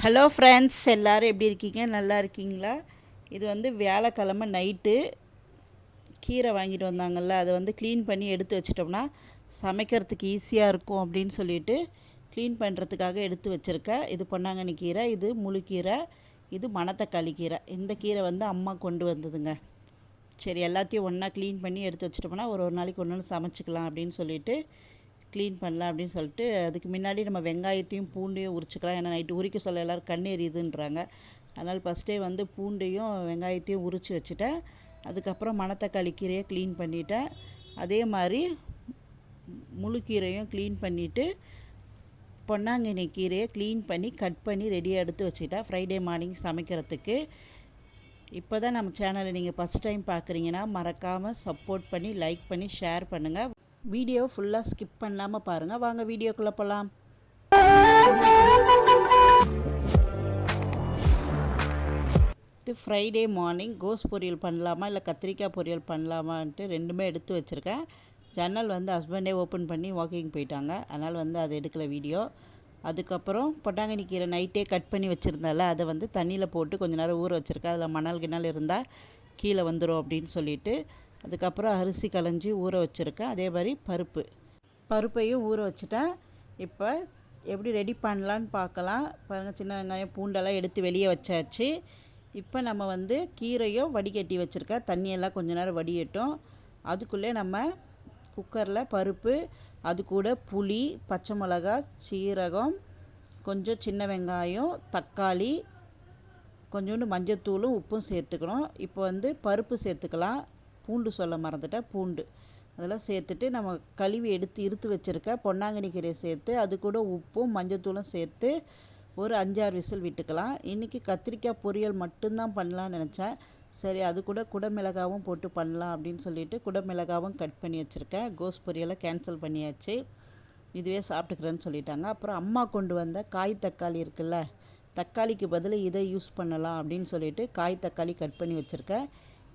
Hello friends எல்லோரும் எப்படி இருக்கீங்க? நல்லா இருக்கீங்களா? இது வந்து வியாழக்கிழமை நைட்டு. கீரை வாங்கிட்டு வந்தாங்கல்ல அதை வந்து க்ளீன் பண்ணி எடுத்து வச்சிட்டோம்னா சமைக்கிறதுக்கு ஈஸியாக இருக்கும் அப்படின்னு சொல்லிட்டு க்ளீன் பண்ணுறதுக்காக எடுத்து வச்சுருக்கேன். இது பொன்னாங்கண்ணி கீரை இது முழுக்கீரை இது மணத்தக்காளி கீரை. இந்த கீரை வந்து அம்மா கொண்டு வந்ததுங்க. சரி எல்லாத்தையும் ஒன்றா க்ளீன் பண்ணி எடுத்து வச்சிட்டோம்னா ஒரு ஒரு நாளைக்கு ஒன்று ஒன்று சமைச்சிக்கலாம் அப்படின்னு சொல்லிட்டு க்ளீன் பண்ணலாம் அப்படின்னு சொல்லிட்டு அதுக்கு முன்னாடி நம்ம வெங்காயத்தையும் பூண்டையும் உரிச்சுக்கலாம். ஏன்னா நைட்டு உரிக்க சொல்ல எல்லோரும் கண் எரியுதுன்றாங்க அதனால் ஃபஸ்ட்டே வந்து பூண்டையும் வெங்காயத்தையும் உரித்து வச்சுட்டேன். அதுக்கப்புறம் மணத்தக்காளி கீரையை க்ளீன் பண்ணிட்டேன். அதே மாதிரி முழு கீரையும் க்ளீன் பண்ணிவிட்டு பொன்னாங்கண்ணி கீரையை க்ளீன் பண்ணி கட் பண்ணி ரெடியாக எடுத்து வச்சுக்கிட்டேன் ஃப்ரைடே மார்னிங் சமைக்கிறதுக்கு. இப்போ தான் நம்ம சேனலை நீங்கள் ஃபஸ்ட் டைம் பார்க்குறீங்கன்னா மறக்காமல் சப்போர்ட் பண்ணி லைக் பண்ணி ஷேர் பண்ணுங்கள் வீடியோ ஃபுல்லாக ஸ்கிப் பண்ணாமல் பாருங்கள் வாங்க வீடியோக்குள்ளே போகலாம் இது ஃப்ரைடே மார்னிங் கோஸ் பொரியல் பண்ணலாமா? இல்லை கத்திரிக்காய் பொரியல் பண்ணலாமான்ட்டு ரெண்டுமே எடுத்து வச்சுருக்கேன். ஜன்னல் வந்து ஹஸ்பண்டே ஓப்பன் பண்ணி வாக்கிங் போயிட்டாங்க. அதனால் வந்து அதை எடுக்கல வீடியோ. அதுக்கப்புறம் பொட்டாங்கனி கீரை நைட்டே கட் பண்ணி வச்சுருந்தால அதை வந்து தண்ணியில் போட்டு கொஞ்சம் நேரம் ஊற வச்சுருக்கேன். அதில் மணல் கிணல் இருந்தால் கீழே வந்துடும் அப்படின்னு சொல்லிட்டு அதுக்கப்புறம் அரிசி களைஞ்சி ஊற வச்சுருக்கேன். அதே மாதிரி பருப்பு. பருப்பையும் ஊற வச்சுட்டேன். இப்போ எப்படி ரெடி பண்ணலான்னு பார்க்கலாம். பாருங்கள் சின்ன வெங்காயம் பூண்டெல்லாம் எடுத்து வெளியே வச்சாச்சு. இப்போ நம்ம வந்து கீரையும் வடிகட்டி வச்சுருக்கேன். தண்ணியெல்லாம் கொஞ்ச நேரம் வடியட்டும். அதுக்குள்ளே நம்ம குக்கரில் பருப்பு அது கூட புளி பச்சை மிளகா சீரகம் கொஞ்சம் சின்ன வெங்காயம் தக்காளி கொஞ்சோண்டு மஞ்சத்தூளும் உப்பும் சேர்த்துக்கணும். இப்போ வந்து பருப்பு சேர்த்துக்கலாம். பூண்டு சொல்ல மறந்துட்டேன் பூண்டு. அதெல்லாம் சேர்த்துட்டு நம்ம கழுவி எடுத்து இருத்து வச்சுருக்க பொன்னாங்கண்ணி கீரையை சேர்த்து அது கூட உப்பும் மஞ்சத்தூளும் சேர்த்து ஒரு அஞ்சாறு விசில் விட்டுக்கலாம். இன்றைக்கி கத்திரிக்காய் பொரியல் மட்டும்தான் பண்ணலான்னு நினச்சேன். சரி அது கூட குடமிளகாவும் போட்டு பண்ணலாம் அப்படின்னு சொல்லிட்டு குடமிளகாவும் கட் பண்ணி வச்சுருக்கேன். கோஸ் பொரியலை கேன்சல் பண்ணியாச்சு. இதுவே சாப்பிட்டுக்கிறேன்னு சொல்லிட்டாங்க. அப்புறம் அம்மா கொண்டு வந்த காய் தக்காளி இருக்குல்ல தக்காளிக்கு பதில் இதை யூஸ் பண்ணலாம் அப்படின்னு சொல்லிட்டு காய் தக்காளி கட் பண்ணி வச்சுருக்கேன்.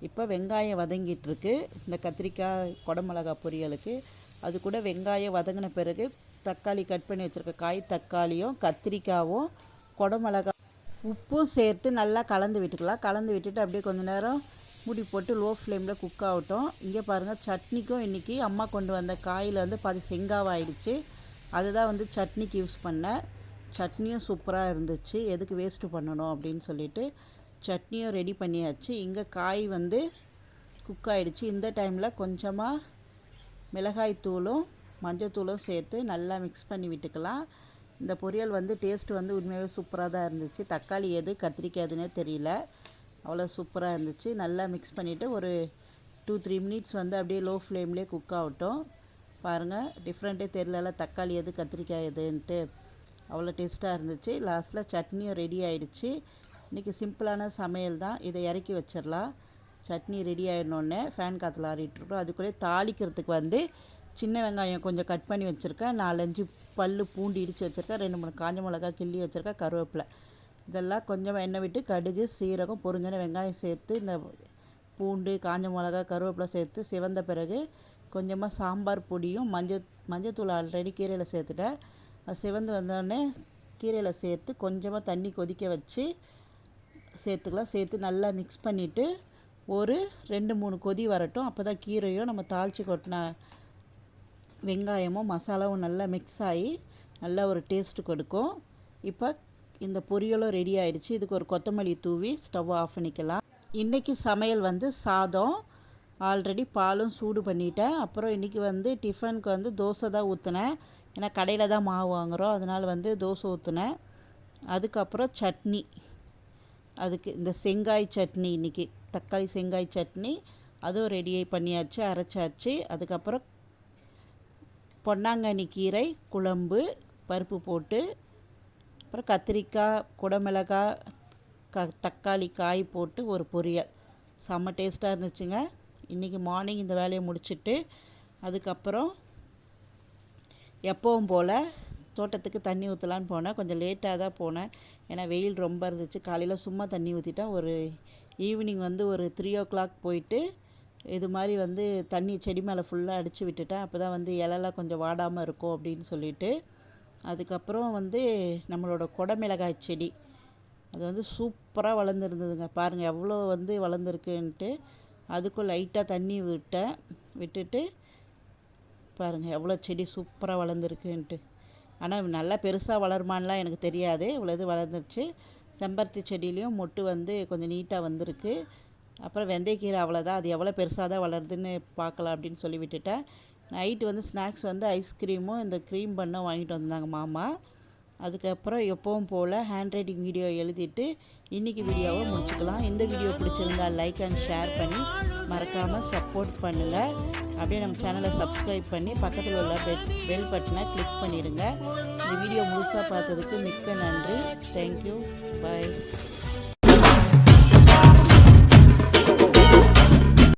இப்போ வெங்காயம் வதங்கிட்டுருக்கு. இந்த கத்திரிக்காய் குடமிளகா பொரியலுக்கு. அது கூட வெங்காயம் வதங்கின பிறகு தக்காளி கட் பண்ணி வச்சுருக்க காய் தக்காளியும் கத்திரிக்காயும் குடமிளகா உப்பும் சேர்த்து நல்லா கலந்து விட்டுக்கலாம். கலந்து விட்டுட்டு அப்படியே கொஞ்ச நேரம் மூடி போட்டு லோ ஃப்ளேமில் குக் ஆகட்டும். இங்கே பாருங்கள் சட்னிக்கும் இன்றைக்கி அம்மா கொண்டு வந்த காயில் வந்து பாதி செங்காவாயிடுச்சு அதுதான் வந்து சட்னிக்கு யூஸ் பண்ணேன் சட்னியும் சூப்பராக இருந்துச்சு. எதுக்கு வேஸ்ட்டு பண்ணணும் அப்படின்னு சொல்லிட்டு சட்னியும் ரெடி பண்ணியாச்சு. இங்கே காய் வந்து குக் ஆகிடுச்சு இந்த டைமில் கொஞ்சமாக மிளகாய் தூளும் மஞ்சத்தூளும் சேர்த்து நல்லா மிக்ஸ் பண்ணி விட்டுக்கலாம். இந்த பொரியல் வந்து டேஸ்ட் வந்து உண்மையாகவே சூப்பராக தான் இருந்துச்சு. தக்காளி எது கத்திரிக்காய் எதுனே தெரியல. அவ்வளோ சூப்பராக இருந்துச்சு. நல்லா மிக்ஸ் பண்ணிவிட்டு ஒரு டூ த்ரீ மினிட்ஸ் வந்து அப்படியே லோ ஃப்ளேம்லேயே குக் ஆகட்டும். பாருங்கள் டிஃப்ரெண்ட்டே தெரியல தக்காளி எது கத்திரிக்காய் எதுன்ட்டு. அவ்வளோ டேஸ்ட்டாக இருந்துச்சு. லாஸ்ட்டில் சட்னியும் ரெடி ஆகிடுச்சு இன்றைக்கி சிம்பிளான சமையல் தான். இதை இறக்கி வச்சிடலாம். சட்னி ரெடி ஆகிடணுன்னே ஃபேன் காற்றுல ஆறிட்டுருக்கோம் அதுக்குள்ளே தாளிக்கிறதுக்கு வந்து சின்ன வெங்காயம் கொஞ்சம் கட் பண்ணி வச்சுருக்கேன். நாலஞ்சு பல் பூண்டு இடித்து வச்சுருக்கேன். ரெண்டு மூணு காஞ்ச மிளகா கிள்ளி வச்சுருக்கேன். கருவேப்பிலை. இதெல்லாம் கொஞ்சம் எண்ணெய் விட்டு கடுகு சீரகம் பொறிஞ்சன வெங்காயம் சேர்த்து இந்த பூண்டு காஞ்ச மிளகா கருவேப்பிலை சேர்த்து சிவந்த பிறகு கொஞ்சமாக சாம்பார் பொடியும் மஞ்சள் மஞ்சத்தூள் ஆல்ரெடி கீரையில் சேர்த்துட்டேன். அது சிவந்து வந்தோடனே கீரையில் சேர்த்து கொஞ்சமாக தண்ணி கொதிக்க வச்சு சேர்த்துக்கலாம். சேர்த்து நல்லா மிக்ஸ் பண்ணிவிட்டு ஒரு ரெண்டு மூணு கொதி வரட்டும். அப்போ தான் கீரையும் நம்ம தாளித்து கொட்டின வெங்காயமும் மசாலாவும் நல்லா மிக்ஸ் ஆகி நல்லா ஒரு டேஸ்ட்டு கொடுக்கும். இப்போ இந்த பொரியலும் ரெடி ஆகிடுச்சு இதுக்கு ஒரு கொத்தமல்லி தூவி ஸ்டவ் ஆஃப் பண்ணிக்கலாம். இன்றைக்கி சமையல் வந்து சாதம். ஆல்ரெடி பாலும் சூடு பண்ணிட்டேன். அப்புறம் இன்றைக்கி வந்து டிஃபனுக்கு வந்து தோசை தான் ஊற்றினேன் ஏன்னா கடையில் தான் மாவு வாங்குகிறோம் அதனால் வந்து தோசை ஊற்றினேன் அதுக்கப்புறம் சட்னி. அதுக்கு இந்த செங்காய் சட்னி இன்றைக்கி தக்காளி செங்காய் சட்னி அதுவும் ரெடி பண்ணியாச்சு அரைச்சாச்சு. அதுக்கப்புறம் பொன்னாங்கண்ணி கீரை குழம்பு பருப்பு போட்டு அப்புறம் கத்திரிக்காய் குடமிளகாய் க தக்காளி காய் போட்டு ஒரு பொரியல். செம்ம டேஸ்ட்டாக இருந்துச்சுங்க. இன்றைக்கி மார்னிங் இந்த வேலையை முடிச்சுட்டு அதுக்கப்புறம் எப்பவும் போல் தோட்டத்துக்கு தண்ணி ஊற்றலான்னு போனேன். கொஞ்சம் லேட்டாக தான் போனேன். ஏன்னா வெயில் ரொம்ப இருந்துச்சு. காலையில் சும்மா தண்ணி ஊற்றிட்டேன் ஒரு ஈவினிங் வந்து ஒரு த்ரீ ஓ கிளாக் போயிட்டு இது மாதிரி வந்து தண்ணி செடி மேலே ஃபுல்லாக அடித்து விட்டுட்டேன். அப்போ தான் வந்து இலலாம் கொஞ்சம் வாடாமல் இருக்கும் அப்படின்னு சொல்லிட்டு. அதுக்கப்புறம் வந்து நம்மளோட குடமிளகாய் செடி. அது வந்து சூப்பராக வளர்ந்துருந்ததுங்க. பாருங்கள் எவ்வளோ வந்து வளர்ந்துருக்குன்ட்டு. அதுக்கும் லைட்டாக தண்ணி விட்டேன். விட்டுட்டு பாருங்கள் எவ்வளோ செடி சூப்பராக வளர்ந்துருக்குன்ட்டு. ஆனால் நல்லா பெருசாக வளருமான்லாம் எனக்கு தெரியாது. இவ்வளோ இது வளர்ந்துருச்சு. செம்பருத்தி செடியிலையும் மொட்டு வந்து கொஞ்சம் நீட்டாக வந்திருக்கு. அப்புறம் வெந்தயக்கீரை அவ்வளோதான் அது எவ்வளோ பெருசாக தான் வளருதுன்னு பார்க்கலாம் அப்படின்னு சொல்லி விட்டுட்டேன். நைட்டு வந்து ஸ்நாக்ஸ் வந்து ஐஸ்கிரீமும் இந்த க்ரீம் பண்ணும் வாங்கிட்டு வந்தாங்க மாமா. அதுக்கப்புறம் எப்பவும் போல் ஹேண்ட் ரைட்டிங் வீடியோ எழுதிட்டு இன்றைக்கி வீடியோவை முடிச்சுக்கலாம். இந்த வீடியோ பிடிச்சிருந்தா லைக் அண்ட் ஷேர் பண்ணி மறக்காமல் சப்போர்ட் பண்ணுங்கள் அப்படியே நம்ம சேனலை சப்ஸ்கிரைப் பண்ணி பக்கத்தில் உள்ள பெல் பெல் பட்டனை கிளிக் பண்ணிடுங்க. இந்த வீடியோ முழுசாக பார்த்ததுக்கு மிக்க நன்றி. Thank you bye